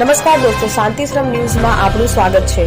નમસ્કાર દોસ્તો, શાંતિશ્રમ ન્યૂઝમાં આપનું સ્વાગત છે.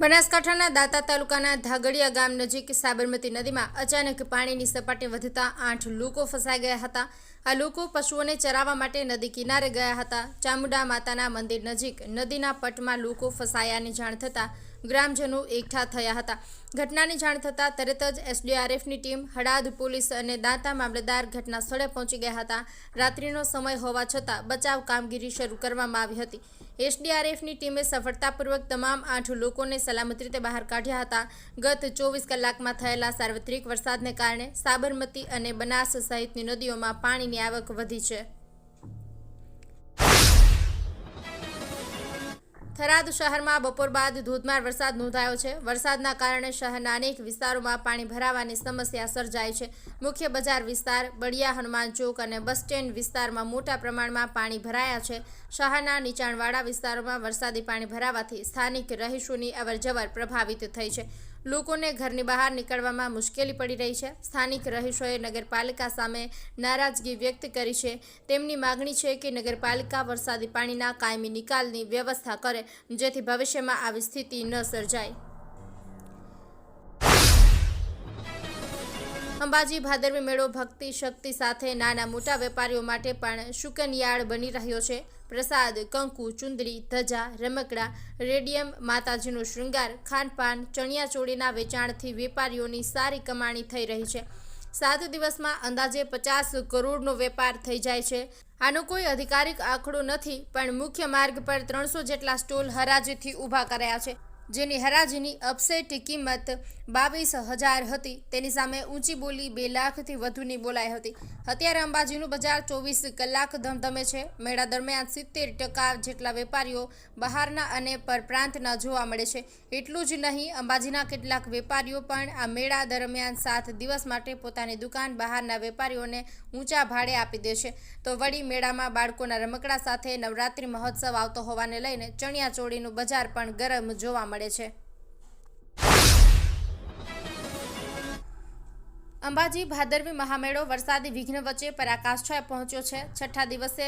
બનાસકાંઠાના દાંતા તાલુકાના ધાગડિયા ગામ નજીક સાબરમતી નદીમાં અચાનક પાણીની સપાટી વધતા આઠ લોકો ફસાઈ ગયા હતા. આ લોકો પશુઓને ચરાવવા માટે નદી કિનારે ગયા હતા. ચામુંડા માતાના મંદિર નજીક નદીના પટમાં લોકો ફસાયાની જાણ થતાં ગ્રામજનો એકઠા થયા હતા. ઘટનાની જાણ થતાં તરત જ એસડીઆરએફની ટીમ હડાદ પોલીસ અને દાંતા મામલતદાર ઘટના સ્થળે પહોંચી ગયા હતા. રાત્રિનો સમય હોવા છતાં બચાવ કામગીરી શરૂ કરવામાં આવી હતી. એસડીઆરએફની ટીમે સફળતાપૂર્વક તમામ આઠ લોકોને સલામત રીતે બહાર કાઢ્યા હતા. ગત ચોવીસ કલાકમાં થયેલા સાર્વત્રિક વરસાદને કારણે સાબરમતી અને બનાસ સહિતની નદીઓમાં પાણીની આવક વધી છે. થરાદ શહેરમાં બપોર બાદ ધોધમાર વરસાદ નોંધાયો છે. વરસાદના કારણે શહેરના અનેક વિસ્તારોમાં પાણી ભરાવાની સમસ્યા સર્જાઈ છે. મુખ્ય બજાર વિસ્તાર, બળિયા હનુમાન ચોક અને બસ સ્ટેન્ડ વિસ્તારમાં મોટા પ્રમાણમાં પાણી ભરાયા છે. શહેરના નીચાણવાળા વિસ્તારોમાં વરસાદી પાણી ભરાવાથી સ્થાનિક રહીશોની અવરજવર પ્રભાવિત થઈ છે. લોકોને ઘરની બહાર નીકળવામાં મુશ્કેલી પડી રહી છે. સ્થાનિક રહીશોએ નગરપાલિકા સામે નારાજગી વ્યક્ત કરી છે. તેમની માગણી છે કે નગરપાલિકા વરસાદી પાણીના કાયમી નિકાલની વ્યવસ્થા કરે, જેથી ભવિષ્યમાં આવી સ્થિતિ ન સર્જાય. અંબાજી ભાદરવી મેળો ભક્તિ શક્તિ સાથે નાના મોટા વેપારીઓ માટે પણ શુકનયાળ બની રહ્યો છે. પ્રસાદ, કંકુ ચુંદડી ધજા, રમકડા, રેડિયમ, માતાજીનો શૃંગાર, ખાનપાન ચણિયાચોળીના વેચાણથી વેપારીઓની સારી કમાણી થઈ રહી છે. સાત દિવસમાં અંદાજે પચાસ કરોડનો વેપાર થઈ જાય છે. આનો કોઈ અધિકારિક આંકડો નથી, પણ મુખ્ય માર્ગ પર ત્રણસો જેટલા સ્ટોલ હરાજીથી ઊભા કરાયા છે. જેની હરાજીની અપસેટ કિંમત બાવીસ હજાર હતી. તેની સામે ઊંચી બોલી બે લાખથી વધુની બોલાઈ હતી. અત્યારે અંબાજીનું બજાર ચોવીસ કલાક ધમધમે છે. મેળા દરમિયાન સિત્તેર ટકા જેટલા વેપારીઓ બહારના અને પરપ્રાંતના જોવા મળે છે. એટલું જ નહીં, અંબાજીના કેટલાક વેપારીઓ પણ આ મેળા દરમિયાન સાત દિવસ માટે પોતાની દુકાન બહારના વેપારીઓને ઊંચા ભાડે આપી દે છે. તો વળી મેળામાં બાળકોના રમકડા સાથે નવરાત્રિ મહોત્સવ આવતો હોવાને લઈને ચણિયાચોળીનું બજાર પણ ગરમ જોવા મળે છે. અંબાજી ભાદરવી મહામેળો વરસાદી વિઘ્ન વચ્ચે પરાકાષ્ઠાએ પહોંચ્યો છે. છઠ્ઠા દિવસે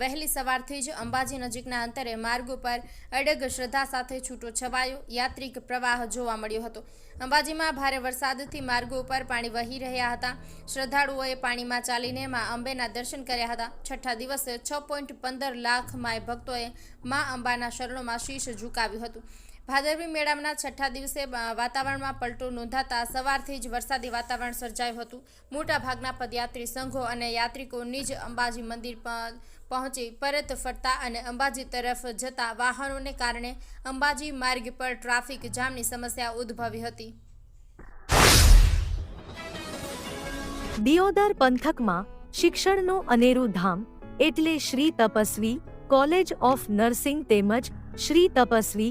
વહેલી સવારથી જ અંબાજી નજીકના અંતરે માર્ગો પર અડગ શ્રદ્ધા સાથે છૂટો છવાયો યાત્રિક પ્રવાહ જોવા મળ્યો હતો. અંબાજીમાં ભારે વરસાદથી માર્ગો ઉપર પાણી વહી રહ્યા હતા. શ્રદ્ધાળુઓએ પાણીમાં ચાલીને મા અંબેના દર્શન કર્યા હતા. છઠ્ઠા દિવસે છ પોઈન્ટ પંદર લાખ માય ભક્તોએ મા અંબાના શરણોમાં શીશ ઝુકાવ્યું હતું. ભાદરવી મેળાના છઠ્ઠા દિવસે વાતાવરણમાં પલટો નોંધાતા સવારથી જ વરસાદી વાતાવરણ સર્જાયું હતું. મોટા ભાગના પદયાત્રી સંઘો અને યાત્રિકોની જ અંબાજી મંદિર પહોંચી પરત ફરતા અને અંબાજી તરફ જતા વાહનોને કારણે અંબાજી માર્ગ પર ટ્રાફિક જામની સમસ્યા ઉદ્ભવી હતી. દિયોદર પંથકમાં શિક્ષણનું અનેરું ધામ એટલે Shri Tapasvi college of nursing તેમજ શ્રી તપસ્વી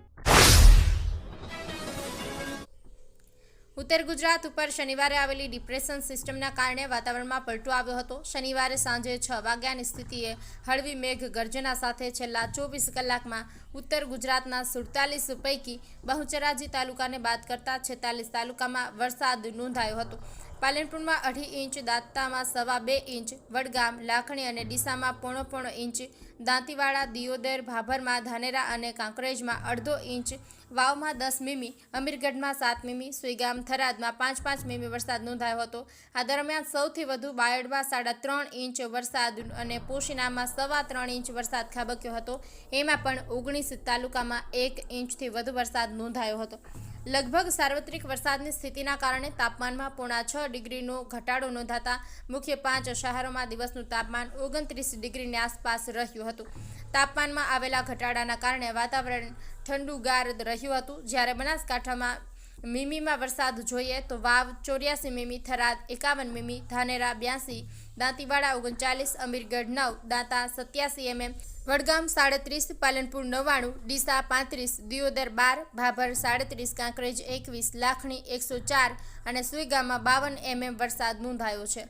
ઉત્તર ગુજરાત ઉપર શનિવારે આવેલી ડિપ્રેશન સિસ્ટમના કારણે વાતાવરણમાં પલટો આવ્યો હતો. શનિવારે સાંજે છ વાગ્યાની સ્થિતિએ હળવી મેઘ ગર્જના સાથે છેલ્લા ચોવીસ કલાકમાં ઉત્તર ગુજરાતના સુડતાલીસ પૈકી બહુચરાજી તાલુકાને બાદ કરતા છેતાલીસ તાલુકામાં વરસાદ નોંધાયો હતો. પાલનપુરમાં અઢી ઇંચ, દાંતામાં સવા બે ઇંચ, વડગામ, લાખણી અને ડીસામાં પોણો પોણો ઇંચ, દાંતીવાડા, દિયોદર, ભાભરમાં, ધાનેરા અને કાંકરેજમાં અડધો ઇંચ વાવમાં દસ મીમી, અમીરગઢમાં સાત મીમી, સુઈગામ થરાદમાં પાંચ પાંચ મીમી વરસાદ નોંધાયો હતો. આ દરમિયાન સૌથી વધુ બાયડમાં સાડા ત્રણ ઇંચ વરસાદ અને પોશીનામાં સવા ત્રણ ઇંચ વરસાદ ખાબક્યો હતો. એમાં પણ ઓગણીસ તાલુકામાં એક ઇંચથી વધુ વરસાદ નોંધાયો હતો. લગભગ સાર્વત્રિક વરસાદની સ્થિતિના કારણે તાપમાનમાં પોણા છ ડિગ્રીનો ઘટાડો નોંધાતા મુખ્ય પાંચ શહેરોમાં દિવસનું તાપમાન ઓગણત્રીસ ડિગ્રીની આસપાસ રહ્યું હતું. તાપમાનમાં આવેલા ઘટાડાના કારણે વાતાવરણ ઠંડુગાર રહ્યું હતું. જ્યારે બનાસકાંઠામાં મીમીમાં વરસાદ જોઈએ તો વાવ ચોર્યાસી મીમી, થરાદ એકાવન મીમી, ધાનેરા બ્યાસી, દાંતીવાડા ઓગણચાલીસ, અમીરગઢ નવ, દાંતા સત્યાસી એમએમ, વડગામ સાડત્રીસ, પાલનપુર નવ્વાણું, ડીસા પાંત્રીસ, દિયોદર બાર, ભાભર સાડત્રીસ, કાંકરેજ એકવીસ, લાખણી એકસો ચાર અને સુઈગામમાં બાવન એમએમ વરસાદ નોંધાયો છે.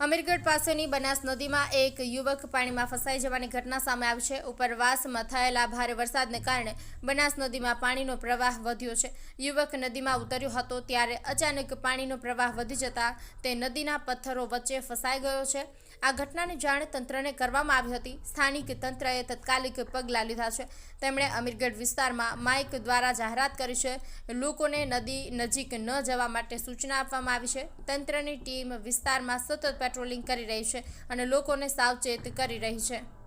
અમીરગઢ પાસેની બનાસ નદીમાં એક યુવક પાણીમાં ફસાઈ જવાની ઘટના સામે આવી છે. ઉપરવાસમાં થયેલા ભારે વરસાદને કારણે બનાસ નદીમાં પાણીનો પ્રવાહ વધ્યો છે. યુવક નદીમાં ઉતર્યો હતો ત્યારે અચાનક પાણીનો પ્રવાહ વધી જતા તે નદીના પથ્થરો વચ્ચે ફસાઈ ગયો છે. આ ઘટનાની જાણ તંત્રને કરવામાં આવી હતી. સ્થાનિક તંત્રએ તત્કાલિક પગલાં લીધા છે. તેમણે અમીરગઢ વિસ્તારમાં માઇક દ્વારા જાહેરાત કરી છે. લોકોને નદી નજીક ન જવા માટે સૂચના આપવામાં આવી છે. તંત્રની ટીમ વિસ્તારમાં સતત પેટ્રોલિંગ કરી રહી છે અને લોકોને સાવચેત કરી રહી છે.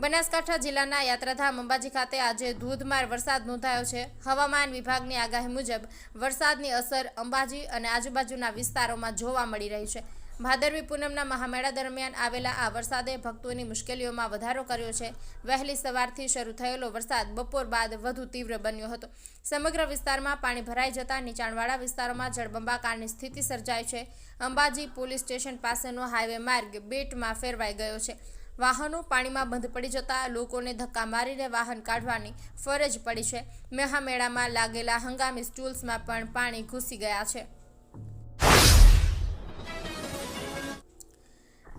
બનાસકાંઠા જિલ્લાના યાત્રાધામ અંબાજી ખાતે આજે ધોધમાર વરસાદ નોંધાયો છે. હવામાન વિભાગની આગાહી મુજબ વરસાદની અસર અંબાજી અને આજુબાજુના વિસ્તારોમાં જોવા મળી રહી છે. ભાદરવી પૂનમના મહામેળા દરમિયાન આવેલા આ વરસાદે ભક્તોની મુશ્કેલીઓમાં વધારો કર્યો છે. વહેલી સવારથી શરૂ થયેલો વરસાદ બપોર બાદ વધુ તીવ્ર બન્યો હતો. સમગ્ર વિસ્તારમાં પાણી ભરાઈ જતા નીચાણવાળા વિસ્તારોમાં જળબંબાકારની સ્થિતિ સર્જાઈ છે. અંબાજી પોલીસ સ્ટેશન પાસેનો હાઈવે માર્ગ બેટમાં ફેરવાઈ ગયો છે. વાહનો પાણીમાં બંધ પડી જતા લોકોને ધક્કા મારીને વાહન કાઢવાની ફરજ પડી છે. મહામેળામાં લાગેલા હંગામી સ્ટૂલ્સમાં પણ પાણી ઘૂસી ગયા છે.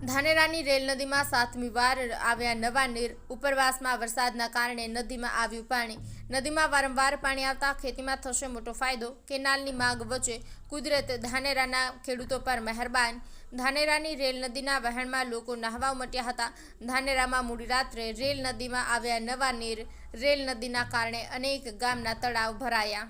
ધાનેરાની રેલ નદીમાં સાતમી વાર આવ્યા નવા નીર. ઉપરવાસમાં વરસાદના કારણે નદીમાં આવ્યું પાણી. નદીમાં વારંવાર પાણી આવતા ખેતીમાં થશે મોટો ફાયદો. કેનાલની માંગ વચ્ચે કુદરત ધાનેરાના ખેડૂતો પર મહેરબાન. ધાનેરાની રેલ નદીના વહેણમાં લોકો નહાવા ઉમટ્યા હતા. ધાનેરામાં મોડી રાત્રે રેલ નદીમાં આવ્યા નવા નીર રેલ નદીના કારણે અનેક ગામના તળાવ ભરાયા.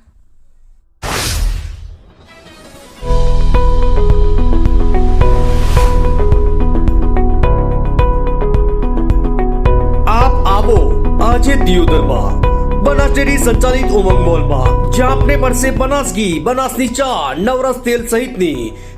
સંચાલિત ઉમંગ મોલમાં. જ્યાં આપને મળશે બનાસ ઘી બનાસની ચા નવરસ તેલ સહિતની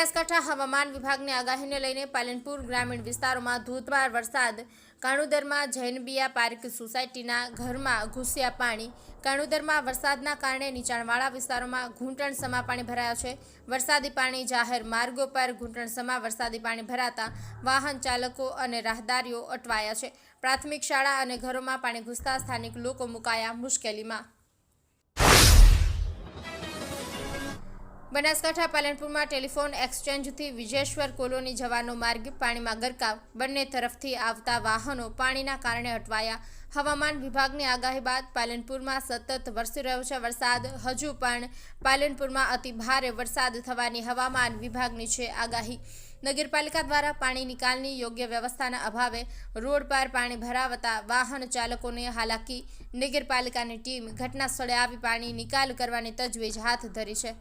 બનાસકાંઠા હવામાન વિભાગની આગાહીને લઈને પાલનપુર ગ્રામીણ વિસ્તારોમાં ધોધમાર વરસાદ. કાણુદરમાં જૈનબિયા પાર્ક સોસાયટીના ઘરમાં ઘૂસ્યા પાણી. કાણુદરમાં વરસાદના કારણે નીચાણવાળા વિસ્તારોમાં ઘૂંટણસમા પાણી ભરાયા છે. વરસાદી પાણી જાહેર માર્ગો પર ઘૂંટણસમા વરસાદી પાણી ભરાતા વાહન ચાલકો અને રાહદારીઓ અટવાયા છે. પ્રાથમિક શાળા અને ઘરોમાં પાણી ઘૂસતા સ્થાનિક લોકો મુકાયા મુશ્કેલીમાં. બનાસકાંઠા પાલનપુરમાં ટેલિફોન એક્સચેન્જથી વિજેશ્વર કોલોની જવાનો માર્ગ પાણીમાં ગરકાવ. બંને તરફથી આવતા વાહનો પાણીના કારણે અટવાયા. હવામાન વિભાગની આગાહી બાદ પાલનપુરમાં સતત વરસી રહ્યો છે વરસાદ. હજુ પણ પાલનપુરમાં અતિ ભારે વરસાદ થવાની હવામાન વિભાગની છે આગાહી. નગરપાલિકા દ્વારા પાણી નિકાલની યોગ્ય વ્યવસ્થાના અભાવે રોડ પર પાણી ભરાવતા વાહન ચાલકોને હાલાકી. નગરપાલિકાની ટીમ ઘટના સ્થળે આવી પાણી નિકાલ કરવાની તજવીજ હાથ ધરી છે.